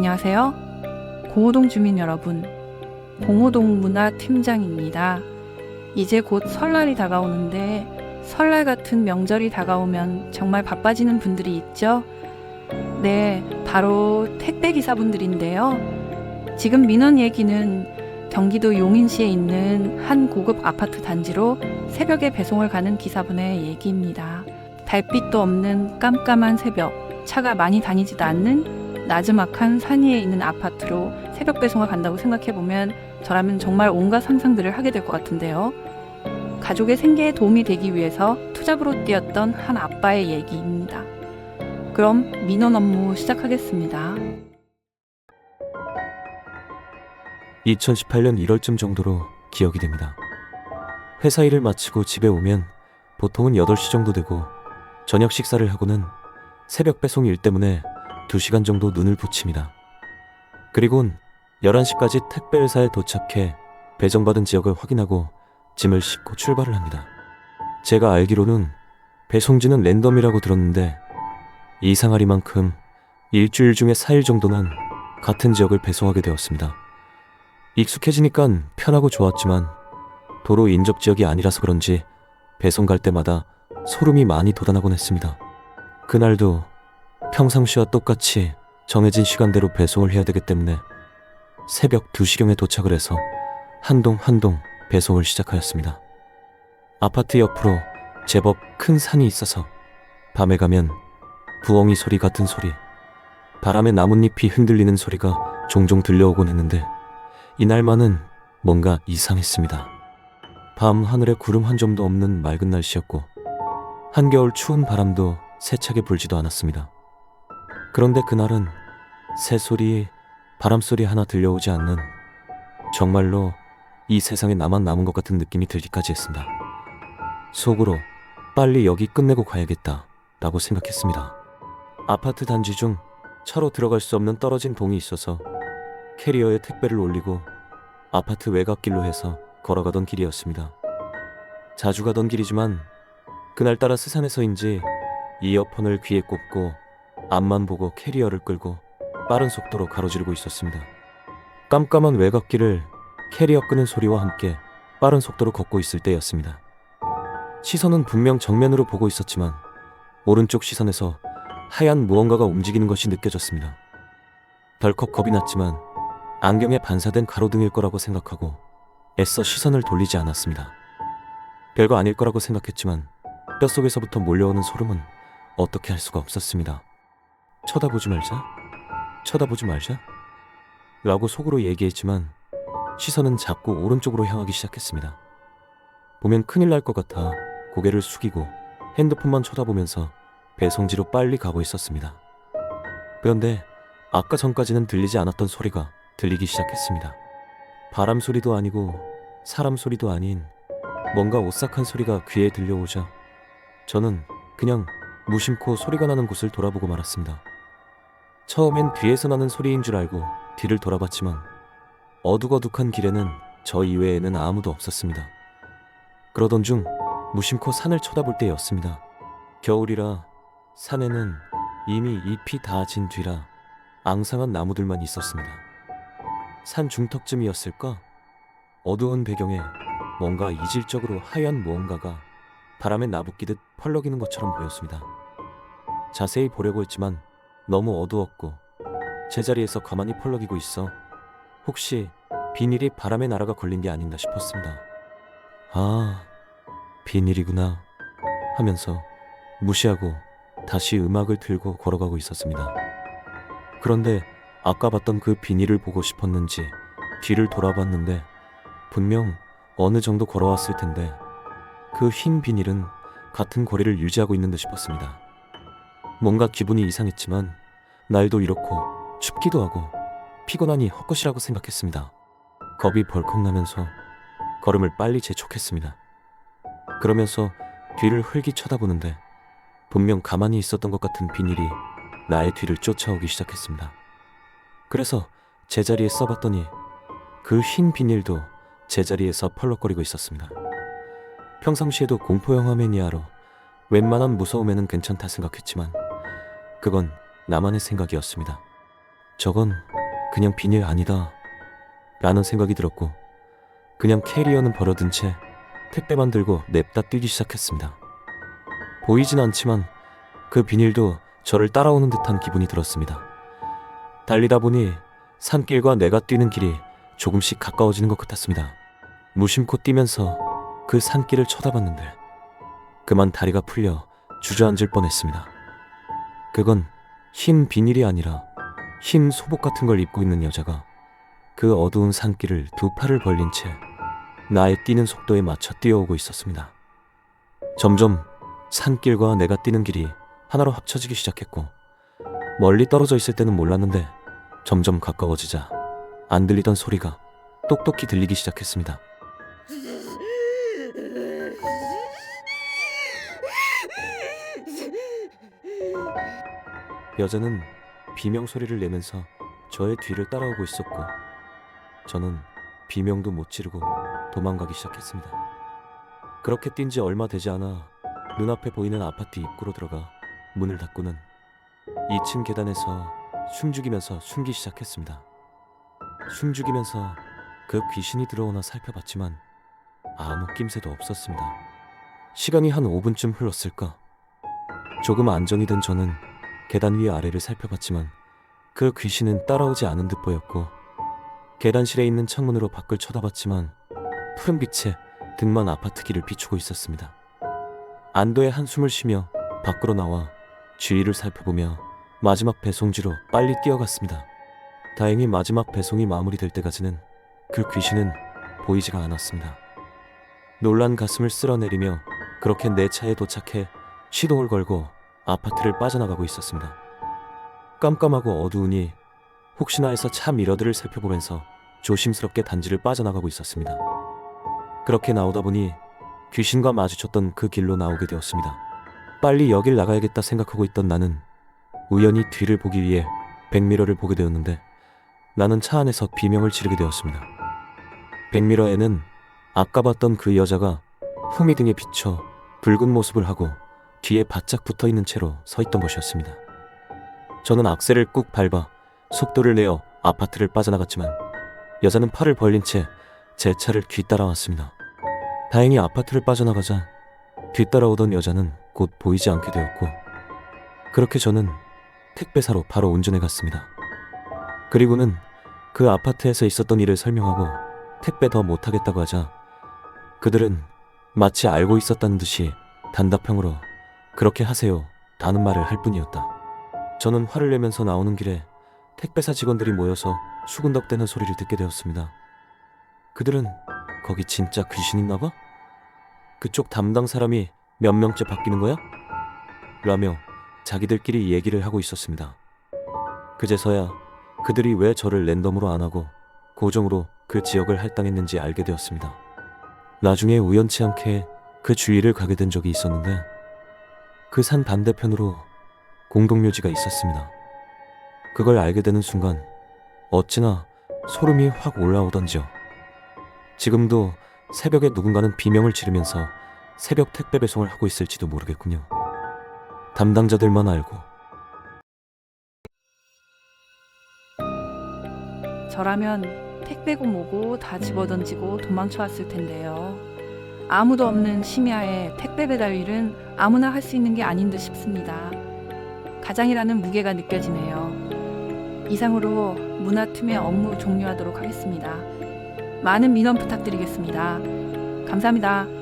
안녕하세요. 공호동 주민 여러분. 공호동 문화 팀장입니다. 이제 곧 설날이 다가오는데 설날 같은 명절이 다가오면 정말 바빠지는 분들이 있죠? 네, 바로 택배 기사분들인데요. 지금 민원 얘기는 경기도 용인시에 있는 한 고급 아파트 단지로 새벽에 배송을 가는 기사분의 얘기입니다. 달빛도 없는 깜깜한 새벽, 차가 많이 다니지도 않는 나즈막한 산 위에 있는 아파트로 새벽 배송을 간다고 생각해보면 저라면 정말 온갖 상상들을 하게 될 것 같은데요. 가족의 생계에 도움이 되기 위해서 투잡으로 뛰었던 한 아빠의 얘기입니다. 그럼 민원 업무 시작하겠습니다. 2018년 1월쯤 정도로 기억이 됩니다. 회사 일을 마치고 집에 오면 보통은 8시 정도 되고 저녁 식사를 하고는 새벽 배송 일 때문에 2시간 정도 눈을 붙입니다. 그리곤 11시까지 택배 회사에 도착해 배정받은 지역을 확인하고 짐을 싣고 출발을 합니다. 제가 알기로는 배송지는 랜덤이라고 들었는데 이상하리만큼 일주일 중에 4일 정도는 같은 지역을 배송하게 되었습니다. 익숙해지니까 편하고 좋았지만 도로 인접 지역이 아니라서 그런지 배송 갈 때마다 소름이 많이 돋아나곤 했습니다. 그날도 평상시와 똑같이 정해진 시간대로 배송을 해야 되기 때문에 새벽 2시경에 도착을 해서 한동 한동 배송을 시작하였습니다. 아파트 옆으로 제법 큰 산이 있어서 밤에 가면 부엉이 소리 같은 소리, 바람에 나뭇잎이 흔들리는 소리가 종종 들려오곤 했는데 이날만은 뭔가 이상했습니다. 밤 하늘에 구름 한 점도 없는 맑은 날씨였고 한겨울 추운 바람도 세차게 불지도 않았습니다. 그런데 그날은 새소리, 바람소리 하나 들려오지 않는 정말로 이 세상에 나만 남은 것 같은 느낌이 들기까지 했습니다. 속으로 빨리 여기 끝내고 가야겠다 라고 생각했습니다. 아파트 단지 중 차로 들어갈 수 없는 떨어진 동이 있어서 캐리어에 택배를 올리고 아파트 외곽길로 해서 걸어가던 길이었습니다. 자주 가던 길이지만 그날따라 스산해서인지 이어폰을 귀에 꽂고 앞만 보고 캐리어를 끌고 빠른 속도로 가로지르고 있었습니다. 깜깜한 외곽길을 캐리어 끄는 소리와 함께 빠른 속도로 걷고 있을 때였습니다. 시선은 분명 정면으로 보고 있었지만 오른쪽 시선에서 하얀 무언가가 움직이는 것이 느껴졌습니다. 덜컥 겁이 났지만 안경에 반사된 가로등일 거라고 생각하고 애써 시선을 돌리지 않았습니다. 별거 아닐 거라고 생각했지만 뼛속에서부터 몰려오는 소름은 어떻게 할 수가 없었습니다. 쳐다보지 말자. 쳐다보지 말자. 라고 속으로 얘기했지만 시선은 자꾸 오른쪽으로 향하기 시작했습니다. 보면 큰일 날 것 같아 고개를 숙이고 핸드폰만 쳐다보면서 배송지로 빨리 가고 있었습니다. 그런데 아까 전까지는 들리지 않았던 소리가 들리기 시작했습니다. 바람 소리도 아니고 사람 소리도 아닌 뭔가 오싹한 소리가 귀에 들려오자 저는 그냥 무심코 소리가 나는 곳을 돌아보고 말았습니다. 처음엔 귀에서 나는 소리인 줄 알고 뒤를 돌아봤지만 어둑어둑한 길에는 저 이외에는 아무도 없었습니다. 그러던 중 무심코 산을 쳐다볼 때였습니다. 겨울이라 산에는 이미 잎이 다 진 뒤라 앙상한 나무들만 있었습니다. 산 중턱쯤이었을까? 어두운 배경에 뭔가 이질적으로 하얀 무언가가 바람에 나부끼듯 펄럭이는 것처럼 보였습니다. 자세히 보려고 했지만 너무 어두웠고 제자리에서 가만히 펄럭이고 있어 혹시 비닐이 바람에 날아가 걸린 게 아닌가 싶었습니다. 아, 비닐이구나 하면서 무시하고 다시 음악을 틀고 걸어가고 있었습니다. 그런데 아까 봤던 그 비닐을 보고 싶었는지 뒤를 돌아봤는데 분명 어느 정도 걸어왔을 텐데 그 흰 비닐은 같은 거리를 유지하고 있는 듯 싶었습니다. 뭔가 기분이 이상했지만 날도 이렇고 춥기도 하고 피곤하니 헛것이라고 생각했습니다. 겁이 벌컥 나면서 걸음을 빨리 재촉했습니다. 그러면서 뒤를 흘기 쳐다보는데 분명 가만히 있었던 것 같은 비닐이 나의 뒤를 쫓아오기 시작했습니다. 그래서 제자리에 써봤더니 그 흰 비닐도 제자리에서 펄럭거리고 있었습니다. 평상시에도 공포 영화 매니아로 웬만한 무서움에는 괜찮다 생각했지만 그건 나만의 생각이었습니다. 저건 그냥 비닐 아니다. 라는 생각이 들었고, 그냥 캐리어는 벌어둔 채 택배만 들고 냅다 뛰기 시작했습니다. 보이진 않지만 그 비닐도 저를 따라오는 듯한 기분이 들었습니다. 달리다 보니 산길과 내가 뛰는 길이 조금씩 가까워지는 것 같았습니다. 무심코 뛰면서 그 산길을 쳐다봤는데 그만 다리가 풀려 주저앉을 뻔했습니다. 그건 흰 비닐이 아니라 흰 소복 같은 걸 입고 있는 여자가 그 어두운 산길을 두 팔을 벌린 채 나의 뛰는 속도에 맞춰 뛰어오고 있었습니다. 점점 산길과 내가 뛰는 길이 하나로 합쳐지기 시작했고 멀리 떨어져 있을 때는 몰랐는데 점점 가까워지자 안 들리던 소리가 똑똑히 들리기 시작했습니다. 여자는 비명 소리를 내면서 저의 뒤를 따라오고 있었고 저는 비명도 못 지르고 도망가기 시작했습니다. 그렇게 뛴 지 얼마 되지 않아 눈앞에 보이는 아파트 입구로 들어가 문을 닫고는 2층 계단에서 숨죽이면서 숨기 시작했습니다. 숨죽이면서 그 귀신이 들어오나 살펴봤지만 아무 낌새도 없었습니다. 시간이 한 5분쯤 흘렀을까? 조금 안정이 된 저는 계단 위 아래를 살펴봤지만 그 귀신은 따라오지 않은 듯 보였고 계단실에 있는 창문으로 밖을 쳐다봤지만 푸른 빛에 등만 아파트 길을 비추고 있었습니다. 안도의 한숨을 쉬며 밖으로 나와 주위를 살펴보며 마지막 배송지로 빨리 뛰어갔습니다. 다행히 마지막 배송이 마무리될 때까지는 그 귀신은 보이지가 않았습니다. 놀란 가슴을 쓸어내리며 그렇게 내 차에 도착해 시동을 걸고 아파트를 빠져나가고 있었습니다. 깜깜하고 어두우니 혹시나 해서 차 미러들을 살펴보면서 조심스럽게 단지를 빠져나가고 있었습니다. 그렇게 나오다 보니 귀신과 마주쳤던 그 길로 나오게 되었습니다. 빨리 여길 나가야겠다 생각하고 있던 나는 우연히 뒤를 보기 위해 백미러를 보게 되었는데 나는 차 안에서 비명을 지르게 되었습니다. 백미러에는 아까 봤던 그 여자가 후미등에 비쳐 붉은 모습을 하고 뒤에 바짝 붙어 있는 채로 서 있던 것이었습니다. 저는 악셀을 꾹 밟아 속도를 내어 아파트를 빠져나갔지만 여자는 팔을 벌린 채 제 차를 뒤따라왔습니다. 다행히 아파트를 빠져나가자 뒤따라오던 여자는 곧 보이지 않게 되었고 그렇게 저는 택배사로 바로 운전해 갔습니다. 그리고는 그 아파트에서 있었던 일을 설명하고 택배 더 못하겠다고 하자 그들은 마치 알고 있었다는 듯이 단답형으로 그렇게 하세요 다는 말을 할 뿐이었다. 저는 화를 내면서 나오는 길에 택배사 직원들이 모여서 수군덕대는 소리를 듣게 되었습니다. 그들은 거기 진짜 귀신 있나 봐? 그쪽 담당 사람이 몇 명째 바뀌는 거야? 라며 자기들끼리 얘기를 하고 있었습니다. 그제서야 그들이 왜 저를 랜덤으로 안 하고 고정으로 그 지역을 할당했는지 알게 되었습니다. 나중에 우연치 않게 그 주위를 가게 된 적이 있었는데 그 산 반대편으로 공동묘지가 있었습니다. 그걸 알게 되는 순간 어찌나 소름이 확 올라오던지요. 지금도 새벽에 누군가는 비명을 지르면서 새벽 택배 배송을 하고 있을지도 모르겠군요. 담당자들만 알고 저라면 택배고 뭐고 다 집어던지고 도망쳐 왔을 텐데요. 아무도 없는 심야에 택배 배달 일은 아무나 할 수 있는 게 아닌 듯 싶습니다. 가장이라는 무게가 느껴지네요. 이상으로 문화틈의 업무 종료하도록 하겠습니다. 많은 민원 부탁드리겠습니다. 감사합니다.